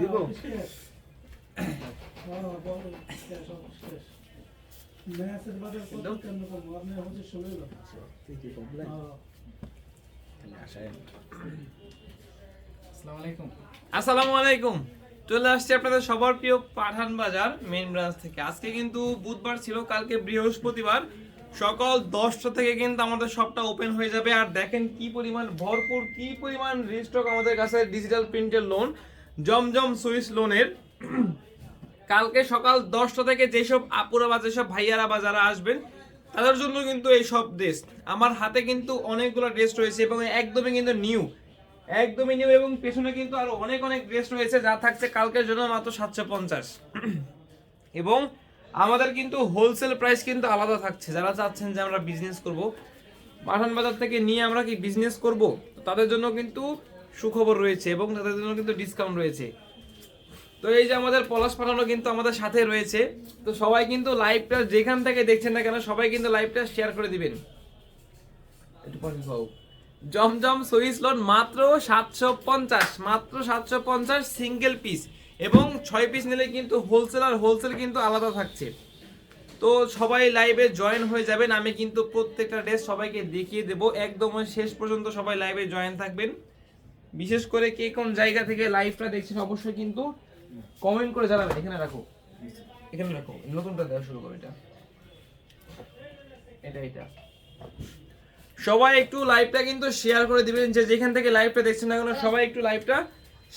দিব আসসালামু আলাইকুম চলে আসছি আপনাদের সবার প্রিয় পাঠান বাজার মেইন ব্রাঞ্চ থেকে। আজকে কিন্তু বুধবার ছিল কালকে বৃহস্পতিবার। সকাল দশটা থেকে কিন্তু আমাদের শপটা ওপেন হয়ে যাবে। আর দেখেন কি পরিমাণ ভরপুর কি পরিমাণ রিস্টক আমাদের কাছে ডিজিটাল প্রিন্টের লোন জমজম সুইস লোনের। কালকে সকাল দশটা থেকে যেসব আপুরা বা যেসব ভাইয়ারা বা যারা আসবেন, তাদের জন্য কিন্তু এই সব ড্রেস আমার হাতে কিন্তু অনেকগুলো ড্রেস রয়েছে এবং একদমই কিন্তু নিউ একদমই নিউ এবং পেছনে কিন্তু আরও অনেক অনেক ড্রেস রয়েছে যা থাকছে কালকের জন্য মাত্র সাতশো পঞ্চাশ। এবং আমাদের কিন্তু হোলসেল প্রাইস কিন্তু আলাদা থাকছে। যারা চাচ্ছেন যে আমরা বিজনেস করব পাঠান বাজার থেকে নিয়ে আমরা কি বিজনেস করব, তাদের জন্য কিন্তু সুখবর রয়েছে এবং তাদের জন্য কিন্তু ডিসকাউন্ট রয়েছে। তো এই যে আমাদের পলাশ পাঠানো কিন্তু আমাদের সাথে রয়েছে। তো সবাই কিন্তু লাইভটা যেখান থেকে দেখছেন না কেন, সবাই কিন্তু লাইভটা শেয়ার করে দিবেন। জমজম সুইস লোন মাত্র সাতশো পঞ্চাশ, মাত্র সাতশো পঞ্চাশ সিঙ্গেল পিস এবং ছয় পিস নিলে কিন্তু হোলসেল আর হোলসেল কিন্তু আলাদা থাকছে। তো সবাই লাইভে জয়েন হয়ে যাবেন। আমি কিন্তু প্রত্যেকটা ড্রেস সবাইকে দেখিয়ে দেব। একদম শেষ পর্যন্ত সবাই লাইভে জয়েন থাকবেন। বিশেষ করে কে কোন জায়গা থেকে লাইভটা দেখছেন, অবশ্যই কিন্তু কমেন্ট করে জানাবেন। এখানে রাখো। এখানে রাখো। নতুনটা দেওয়া শুরু করো এটা। এটা এটা। সবাই একটু লাইভটা কিন্তু শেয়ার করে দিবেন। যে যেখান থেকে লাইভটা দেখছেন না কেন, সবাই একটু লাইভটা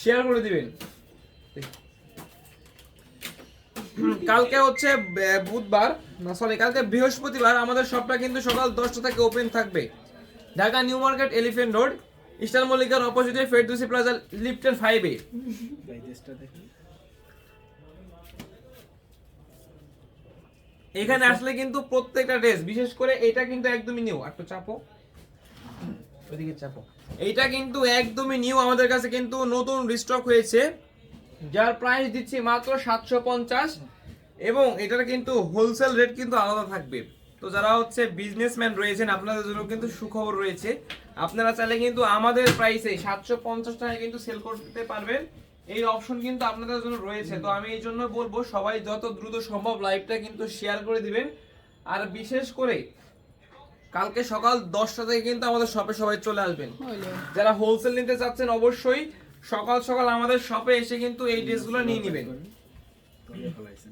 শেয়ার করে দিবেন। কালকে হচ্ছে বুধবার, না সরি কালকে বৃহস্পতিবার আমাদের শপটা কিন্তু সকাল দশটা থেকে ওপেন থাকবে। Dhaka New Market Elephant Road. Eastern মল্লিকার অপোজিটে ফেরদুসি প্লাজা, লিফটের ফাইভে এখানে আসলে কিন্তু প্রত্যেকটা ড্রেস বিশেষ করে এটা কিন্তু একদমই নিউ একটু চাপো। ওইদিকে চাপো। এইটা কিন্তু একদমই নিউ আমাদের কাছে কিন্তু নতুন রিস্টক হয়েছে। যার প্রাইস দিচ্ছি মাত্র সাতশো পঞ্চাশ। এবং এটার কিন্তু হোলসেল রেট কিন্তু আলাদা থাকবে। তো যারা হচ্ছে বিজনেসম্যান রয়েছেন আপনাদের জন্য কিন্তু সুখবর রয়েছে। আপনারা চাইলে কিন্তু আমাদের প্রাইসে সাতশো পঞ্চাশ টাকায় কিন্তু সেল করতে পারবেন। এই অপশন কিন্তু আপনাদের জন্য রয়েছে। তো আমি এই জন্য বলব সবাই যত দ্রুত সম্ভব লাইভটা কিন্তু শেয়ার করে দিবেন। আর বিশেষ করে কালকে সকাল দশটা থেকে কিন্তু আমাদের শপে সবাই চলে আসবেন। যারা হোলসেল নিতে চাচ্ছেন অবশ্যই সকাল সকাল আমাদের শপে এসে কিন্তু এই ড্রেসগুলো নিয়ে নেবেন।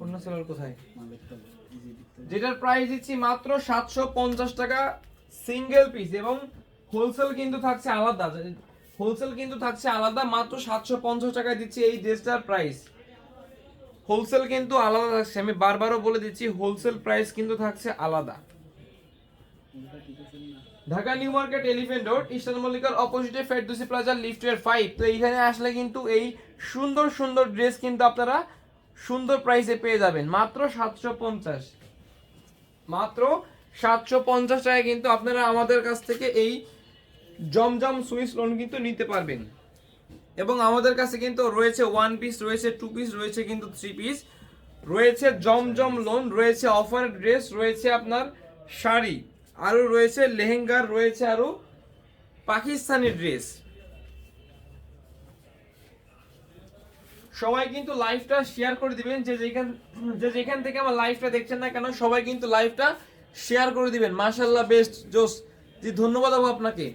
অন্য সেলার কোথায়? যেটার প্রাইস দিচ্ছি মাত্র সাতশো পঞ্চাশ টাকা সিঙ্গেল পিস এবং হোলসেল কিন্তু থাকছে আলাদা। হোলসেল কিন্তু থাকছে আলাদা, মাত্র সাতশো পঞ্চাশ টাকায় দিচ্ছি এই ড্রেসটার প্রাইস হোলসেল কিন্তু আলাদা থাকছে, আমি বারবারও বলে দিচ্ছি হোলসেল প্রাইস কিন্তু থাকছে আলাদা। Dhaka New Market Elephant Road, Eastern মল্লিকার অপোজিটে ফেরদুসি প্লাজা লিফটের ফাইভ তো এইখানে আসলে কিন্তু এই সুন্দর সুন্দর ড্রেস কিন্তু আপনারা সুন্দর প্রাইসে পেয়ে যাবেন। মাত্র সাতশো পঞ্চাশ। মাত্র সাতশো পঞ্চাশ টাকায় কিন্তু আপনারা আমাদের কাছ থেকে এই জমজম সুইস লোন কিন্তু নিতে পারবেন। এবং আমাদের কাছে কিন্তু রয়েছে ওয়ান পিস রয়েছে টু পিস রয়েছে কিন্তু থ্রি পিস রয়েছে জমজম লোন রয়েছে অফার ড্রেস রয়েছে আপনার শাড়ি, আরও রয়েছে লেহেঙ্গার, রয়েছে আরও পাকিস্তানি ড্রেস সবাই কিন্তু লাইভটা শেয়ার করে দিবেন। যে যেখান যে যেখান থেকে আমার লাইভটা দেখছেন না কেন, সবাই কিন্তু লাইভটা শেয়ার করে দিবেন। মাশাল্লাহ বেস্ট জোস। জি, ধন্যবাদ বাবু আপনাকে।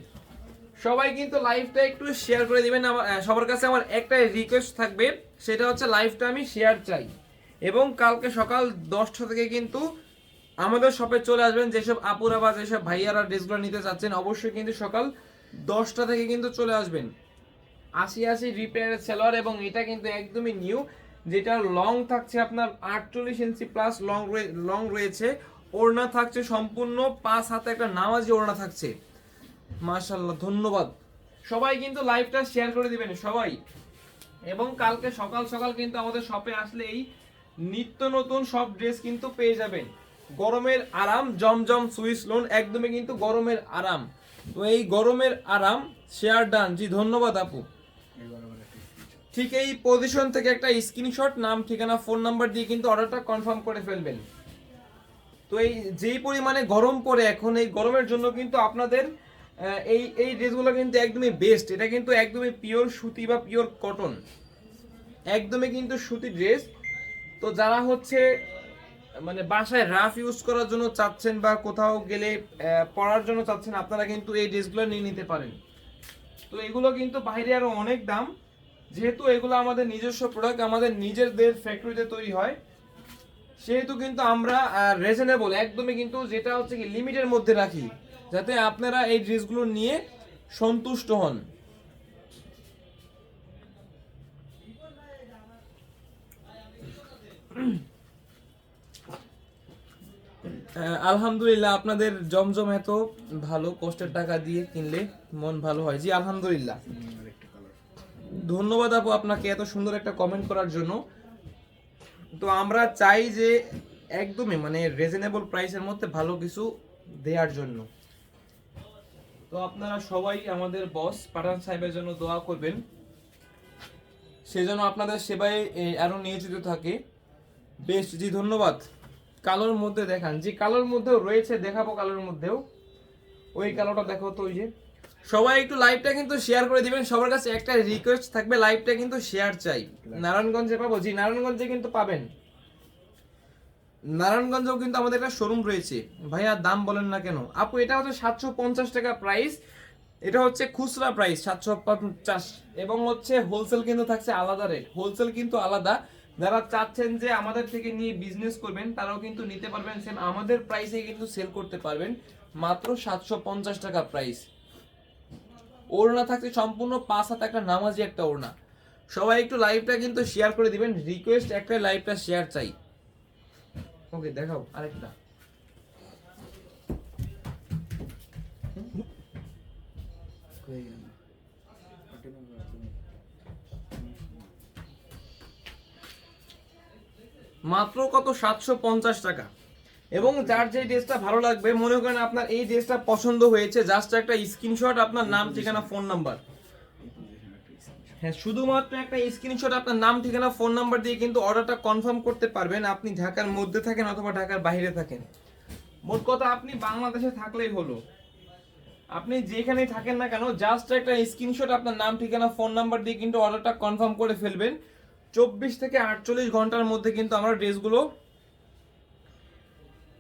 সবাই কিন্তু লাইভটা একটু শেয়ার করে দিবেন। আমার সবার কাছে আমার একটাই রিকোয়েস্ট থাকবে, সেটা হচ্ছে লাইভটা আমি শেয়ার চাই। এবং কালকে সকাল দশটা থেকে কিন্তু আমাদের শপে চলে আসবেন। যেসব আপুরা বা যেসব ভাইয়ারা ড্রেসগুলো নিতে চাচ্ছেন, অবশ্যই কিন্তু সকাল দশটা থেকে কিন্তু চলে আসবেন। আশি আশি রিপেয়ার সেলার এবং এটা কিন্তু একদমই নিউ যেটা লং থাকছে আপনার আটচল্লিশ ইঞ্চি প্লাস লং লং রয়েছে। ওড়না থাকছে সম্পূর্ণ পাঁচ হাতে একটা নামাজি ওড়না থাকছে। মাশাল্লাহ ধন্যবাদ। সবাই কিন্তু লাইভটা শেয়ার করে দিবেন, সবাই। এবং কালকে সকাল সকাল কিন্তু আমাদের শপে আসলে এই নিত্য নতুন সব ড্রেস কিন্তু পেয়ে যাবেন। গরমের আরাম, জমজম সুইস লোন একদমই কিন্তু গরমের আরাম। তো এই গরমের আরাম শেয়ার ডান জি, ধন্যবাদ আপু। ঠিক এই পজিশন থেকে একটা স্ক্রিনশট নাম, ঠিকানা ফোন নাম্বার দিয়ে কিন্তু অর্ডারটা কনফার্ম করে ফেলবেন। তো এই যেই পরিমাণে গরম পড়ে এখন, এই গরমের জন্য কিন্তু আপনাদের এই এই ড্রেসগুলো কিন্তু একদমই বেস্ট এটা কিন্তু একদমই পিওর সুতি বা পিওর কটন একদমই কিন্তু সুতি ড্রেস তো যারা হচ্ছে মানে বাসায় রাফ ইউজ করার জন্য চাচ্ছেন বা কোথাও গেলে পরার জন্য চাচ্ছেন, আপনারা কিন্তু এই ড্রেসগুলো নিয়ে নিতে পারেন। তো এগুলো কিন্তু বাইরে আরও অনেক দাম। যেহেতু এগুলো আমাদের নিজস্ব প্রোডাক্ট আমাদের নিজেদের ফ্যাক্টরিতে তৈরি হয়। সেহেতু কিন্তু আমরা রিজনেবল একদমই কিন্তু যেটা হচ্ছে কি লিমিটের মধ্যে রাখি। যাতে আপনারা এই ড্রেসগুলো নিয়ে সন্তুষ্ট হন। আহ, আলহামদুলিল্লাহ আপনাদের জমজম এত ভালো কষ্টের টাকা দিয়ে কিনলে মন ভালো হয়। জি আলহামদুলিল্লাহ। ধন্যবাদ আপু আপনাকে এত সুন্দর একটা কমেন্ট করার জন্য। তো আমরা চাই যে একদমই মানে রিজনেবল প্রাইসের মধ্যে ভালো কিছু দেওয়ার জন্য। তো আপনারা সবাই আমাদের বস পাঠান সাহেবের জন্য দোয়া করবেন। সেজন্য আপনাদের সেবায় এ, আরও নিয়োজিত থাকে। বেশ জি ধন্যবাদ। কালোর মধ্যে দেখান। যে কালোর মধ্যেও রয়েছে, দেখাবো কালোর মধ্যেও। ওই কালোটা দেখো তো, ওই যে। সবাই একটু লাইভটা কিন্তু শেয়ার করে দিবেন। সবার কাছে একটা রিকোয়েস্ট থাকবে লাইভটা কিন্তু শেয়ার চাই। নারায়ণগঞ্জে পাবো? জি, নারায়ণগঞ্জে কিন্তু পাবেন। নারায়ণগঞ্জেও কিন্তু আমাদের একটা শোরুম রয়েছে। ভাইয়া, দাম বলেন না কেন? আপু, এটা হচ্ছে সাতশো পঞ্চাশ টাকা প্রাইস এটা হচ্ছে খুচরা প্রাইস সাতশো পঞ্চাশ। এবং হচ্ছে হোলসেল কিন্তু থাকছে আলাদা রেট হোলসেল কিন্তু আলাদা। যারা চাচ্ছেন যে আমাদের থেকে নিয়ে বিজনেস করবেন, তারাও কিন্তু নিতে পারবেন সেম আমাদের প্রাইসে কিন্তু সেল করতে পারবেন মাত্র সাতশো পঞ্চাশ টাকা প্রাইস ওড়না থাকছে সম্পূর্ণ পাঁচ হাত একটা নামাজি একটা ওড়না। সবাই একটু লাইভটা কিন্তু শেয়ার করে দিবেন রিকোয়েস্ট একটা লাইভটা শেয়ার চাই। ওকে দেখাও আরেকটা। হয়ে গেল? মাত্র কত? সাতশো পঞ্চাশ টাকা। এবং যার যে ড্রেসটা ভালো লাগবে, মনে করেন আপনার এই ড্রেসটা পছন্দ হয়েছে জাস্ট একটা স্ক্রিনশট আপনার নাম, ঠিকানা ফোন নাম্বার হ্যাঁ শুধুমাত্র একটা স্ক্রিনশট আপনার নাম, ঠিকানা ফোন নাম্বার দিয়ে কিন্তু অর্ডারটা কনফার্ম করতে পারবেন। আপনি ঢাকার মধ্যে থাকেন অথবা ঢাকার বাইরে থাকেন। মোট কথা, আপনি বাংলাদেশে থাকলেই হলো। আপনি যেখানেই থাকেন না কেন জাস্ট একটা স্ক্রিনশট আপনার নাম, ঠিকানা ফোন নাম্বার দিয়ে কিন্তু অর্ডারটা কনফার্ম করে ফেলবেন। চব্বিশ থেকে আটচল্লিশ ঘণ্টার মধ্যে কিন্তু আমরা ড্রেসগুলো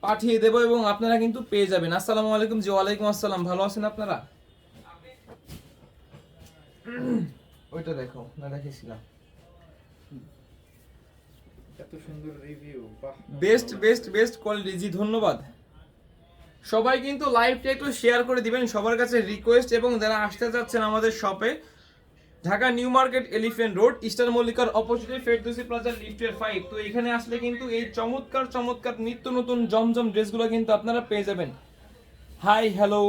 পাঠিয়ে দেবো এবং আপনারা কিন্তু পেয়ে যাবেন। আসসালামু আলাইকুম জি ওয়ালাইকুম আসসালাম। ভালো আছেন আপনারা? ওইটা দেখো না দেখেছিলাম। এত সুন্দর review best best best quality জি ধন্যবাদ। সবাই কিন্তু লাইভটা একটু শেয়ার করে দিবেন। সবার কাছে রিকোয়েস্ট এবং যারা আসতে চাচ্ছেন আমাদের শপে Dhaka New Market Elephant Road, Eastern মল্লিকার অপোজিটে ফেরদৌসি প্লাজার লিফটের ফাইভ তো এখানে আসলে কিন্তু এই চমৎকার চমৎকার নিত্য নতুন জমজম ড্রেসগুলো কিন্তু আপনারা পেয়ে যাবেন। হাই হ্যালো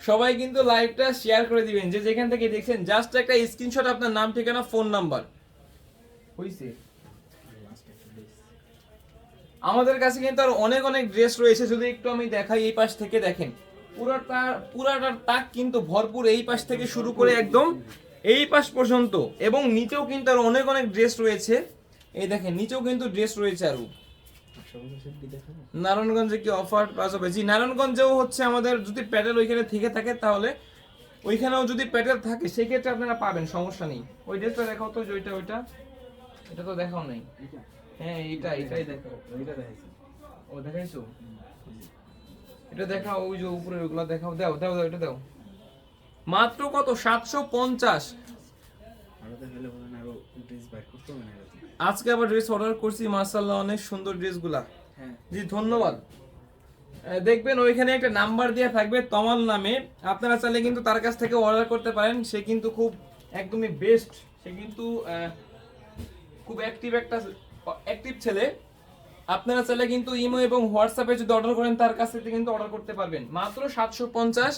সবাই কিন্তু লাইভটা শেয়ার করে দিবেন। যে যেখান থেকে দেখছেন জাস্ট একটা স্ক্রিনশট আপনার নাম, ঠিকানা ফোন নাম্বার হইছে। আমাদের কাছে কিন্তু আর অনেক অনেক ড্রেস রয়েছে। যদি একটু আমি দেখাই এই পাশ থেকে দেখেন। পুরাটা, পুরাটার তাক কিন্তু ভরপুর এই পাশ থেকে শুরু করে একদম এই পাশ পর্যন্ত এবং নিচেও কিন্তু আর অনেক অনেক ড্রেস রয়েছে। এই দেখেন, নিচেও কিন্তু ড্রেস রয়েছে আরও। সবাই সব কি দেখাবো নারায়ণগঞ্জে কি অফার পাওয়া যাবে? জি, নারায়ণগঞ্জেও হচ্ছে আমাদের যদি প্যাটেল ওইখানে থেকে থাকে তাহলে ওইখানেও যদি প্যাটেল থাকে, সেক্ষেত্রে আপনারা পাবেন, সমস্যা নেই। ওই ড্রেসটা দেখাও তো ওইটা ওইটা। এটা তো দেখাও নাই। হ্যাঁ এইটা, এইটাই দেখো ওইটা দেখাইছি ও, দেখাইছো? এটা দেখাও, ওই যে উপরে ওগুলো দেখাও। দাও দাও দাও, এটা দাও। মাত্র কত? সাতশো পঞ্চাশ। আজকে আবার ড্রেস অর্ডার করছি মার্শাল্লাহ অনেক সুন্দর ড্রেসগুলা হ্যাঁ। জি ধন্যবাদ। দেখবেন ওইখানে একটা নাম্বার দেওয়া থাকবে তমাল নামে। আপনারা চাইলে কিন্তু তার কাছ থেকে অর্ডার করতে পারেন। সে কিন্তু খুব একদমই বেস্ট সে কিন্তু খুব অ্যাক্টিভ একটা অ্যাক্টিভ ছেলে। আপনারা চাইলে কিন্তু ইমো এবং হোয়াটসঅ্যাপে যদি অর্ডার করেন তার কাছ থেকে কিন্তু অর্ডার করতে পারবেন। মাত্র সাতশো পঞ্চাশ।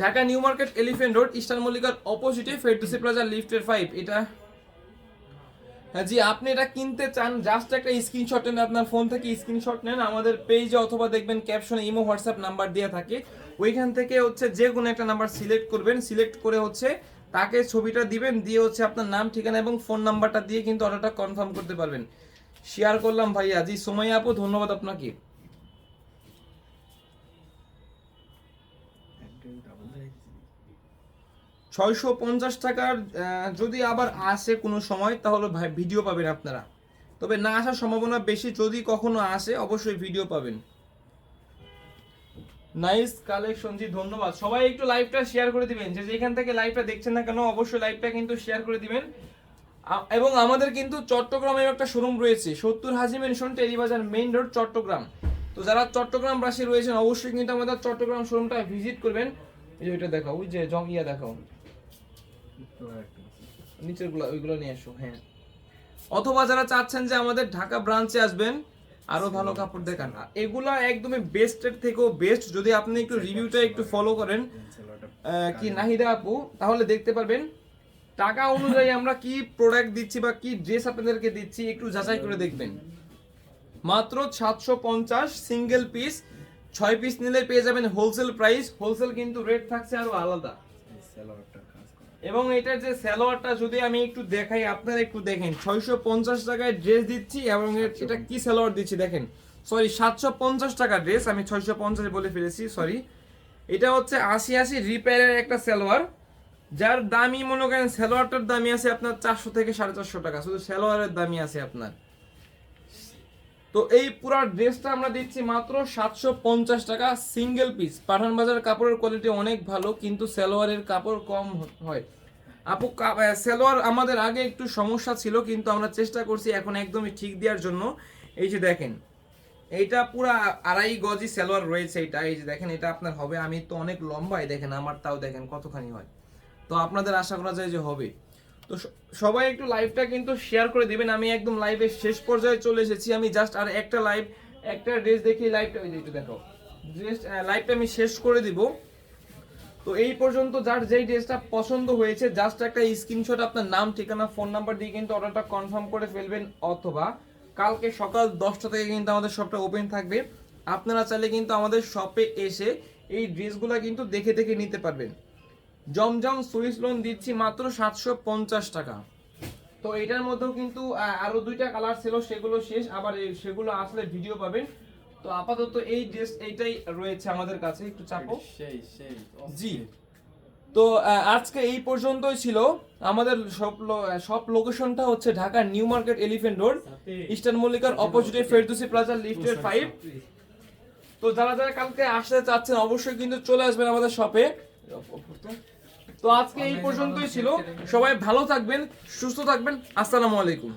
Dhaka New Market Elephant Road Eastern মল্লিকার অপোজিটে ফেরদুসি প্লাজা লিফটের ফাইভ এটা হ্যাঁ জি, আপনি এটা কিনতে চান জাস্ট একটা স্ক্রিনশট নেন আপনার ফোন থেকে স্ক্রিনশট নেন আমাদের পেজে অথবা দেখবেন ক্যাপশনে ইমো হোয়াটসঅ্যাপ নাম্বার দেওয়া থাকে। ওইখান থেকে হচ্ছে যে কোনো একটা নাম্বার সিলেক্ট করবেন সিলেক্ট করে হচ্ছে তাকে ছবিটা দিবেন, দিয়ে হচ্ছে আপনার নাম, ঠিকানা এবং ফোন নাম্বারটা দিয়ে কিন্তু অর্ডারটা কনফার্ম করতে পারবেন। শেয়ার করলাম ভাইয়া, জি সময় আপু, ধন্যবাদ আপনাকে। ছয়শো পঞ্চাশ টাকার যদি আবার আসে কোনো সময়, তাহলে ভিডিও পাবেন আপনারা। তবে না আসার সম্ভাবনা বেশি, যদি কখনো আসে, অবশ্যই ভিডিও পাবেন। নাইস কালেকশন জি, ধন্যবাদ। সবাই একটু লাইভটা শেয়ার করে দিবেন। যে যেখান থেকে লাইভটা দেখছেন না কেন, অবশ্যই লাইভটা কিন্তু শেয়ার করে দিবেন। এবং আমাদের কিন্তু চট্টগ্রামে একটা শোরুম রয়েছে, সত্তর Haji mansion Terribazar main road Chattogram. তো যারা চট্টগ্রাম বাসী রয়েছেন, অবশ্যই কিন্তু আমাদের চট্টগ্রাম শোরুমটা ভিজিট করবেন। এই যে ওইটা দেখাও, ওই যে জং ইয়া দেখাও। নিচেরগুলো ওইগুলো নিয়ে আসো হ্যাঁ। অথবা যারা চাচ্ছেন যে আমাদের ঢাকা ব্রাঞ্চে আসবেন, আরও ভালো কাপড় দেখান। এগুলা একদমই বেস্টের থেকেও বেস্ট যদি আপনি একটু রিভিউটা একটু ফলো করেন কি নাহিদা আপু, তাহলে দেখতে পারবেন, টাকা অনুযায়ী আমরা কি প্রোডাক্ট দিচ্ছি বা কি ড্রেস আপনাদেরকে দিচ্ছি একটু যাচাই করে দেখবেন। মাত্র সাতশো পঞ্চাশ সিঙ্গেল পিস ছয় পিস নিলে পেয়ে যাবেন হোলসেল প্রাইস হোলসেল কিন্তু রেট থাকছে আরও আলাদা। এবং এটার যে সালোয়ারটা যদি আমি একটু দেখাই আপনারা একটু দেখেন। ছয়শো পঞ্চাশ টাকায় ড্রেস দিচ্ছি এবং এটা কি সালোয়ার দিচ্ছি দেখেন। সরি সাতশো পঞ্চাশ টাকা ড্রেস আমি ছয়শো পঞ্চাশ বলে ফেলেছি সরি এটা হচ্ছে আশি আশি রিপেয়ারের একটা সালোয়ার যার দামই মনে করেন সালোয়ারটার দামি আছে আপনার চারশো থেকে সাড়ে চারশো টাকা শুধু সালোয়ারের দামি আছে আপনার। তো এই পুরো ড্রেসটা আমরা দিচ্ছি মাত্র সাতশো পঞ্চাশ টাকা সিঙ্গেল পিস পাঠান বাজার কাপড়ের কোয়ালিটি অনেক ভালো, কিন্তু সালোয়ারের কাপড় কম হয়। আপু সালোয়ার আমাদের আগে একটু সমস্যা ছিল, কিন্তু আমরা চেষ্টা করছি এখন একদমই ঠিক দেওয়ার জন্য। এই যে দেখেন, এইটা পুরা আড়াই গজি সালোয়ার রয়েছে এটা এই যে দেখেন, এটা আপনার হবে, আমি তো অনেক লম্বাই দেখেন, আমার তাও দেখেন কতখানি হয়। তো আপনাদের আশা করা যায় যে হবে। তো সবাই একটু লাইভটা কিন্তু শেয়ার করে দিবেন। আমি একদম লাইভের শেষ পর্যায়ে চলে এসেছি। আমি জাস্ট আর একটা লাইভ একটা ড্রেস দেখি লাইভটা একটু দেখো। ড্রেস লাইভটা আমি শেষ করে দিব। তো এই পর্যন্ত যার যেই ড্রেসটা পছন্দ হয়েছে জাস্ট একটা স্ক্রিনশট আপনার নাম, ঠিকানা ফোন নাম্বার দিয়ে কিন্তু অর্ডারটা কনফার্ম করে ফেলবেন। অথবা কালকে সকাল দশটা থেকে কিন্তু আমাদের শপটা ওপেন থাকবে। আপনারা চাইলে কিন্তু আমাদের শপে এসে এই ড্রেসগুলো কিন্তু দেখে দেখে নিতে পারবেন। জমজম সুইস লোন দিচ্ছি মাত্র সাতশো পঞ্চাশ টাকা। তো এটার মধ্যেও কিন্তু আহ, আরও দুইটা কালার ছিল সেগুলো শেষ। আবার সেগুলো আসলে ভিডিও পাবেন। তো আপাতত এই ড্রেস এইটাই রয়েছে আমাদের কাছে। একটু চাপো। সেই সেই জি। তো আজকে এই পর্যন্তই ছিল। আমাদের সব সব লোকেশনটা হচ্ছে Dhaka New Market Elephant Road Eastern মল্লিকার অপোজিটে ফেরদুসি প্লাজা লিফটের ফাইভ তো যারা যারা কালকে আসতে চাচ্ছেন অবশ্যই কিন্তু চলে আসবেন আমাদের শপে তো আজকে এই পর্যন্তই ছিল। সবাই ভালো থাকবেন সুস্থ থাকবেন। আসসালামু আলাইকুম।